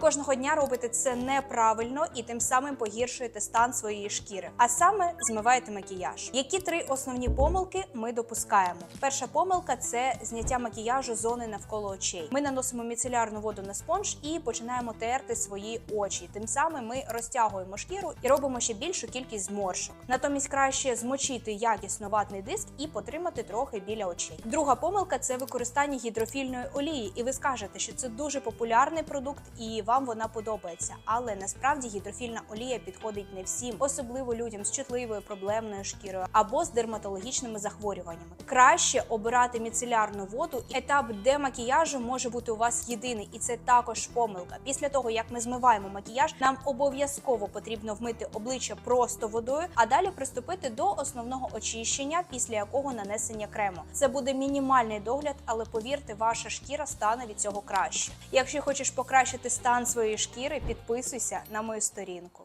кожного дня робите це неправильно і тим самим погіршуєте стан своєї шкіри, а саме змиваєте макіяж. Які три основні помилки ми допускаємо? Перша помилка це зняття макіяжу зони навколо очей. Ми наносимо міцелярну воду на спонж і починаємо терти свої очі. Тим самим ми розтягуємо шкіру і робимо ще більшу кількість зморшок. Натомість краще змочити якісно ватний диск і потримати трохи біля очей. Друга помилка це використання гідрофільної олії, і ви скажете, що це дуже популярний продукт і вам вона подобається. Але насправді гідрофільна олія підходить не всім, особливо людям з чутливою проблемною шкірою або з дерматологічними захворюваннями. Краще обирати міцелярну воду. Етап демакіяжу може бути у вас єдиний, і це також помилка. Після того як ми змиваємо макіяж, нам обов'язково потрібно вмити обличчя просто водою, а далі приступити до основного очищення, після якого нанесення крему. Це буде мінімальний догляд, але повірте, ваша шкіра стане від цього краще. Якщо хочеш покращити стан своєї шкіри, підписуйся на мою сторінку.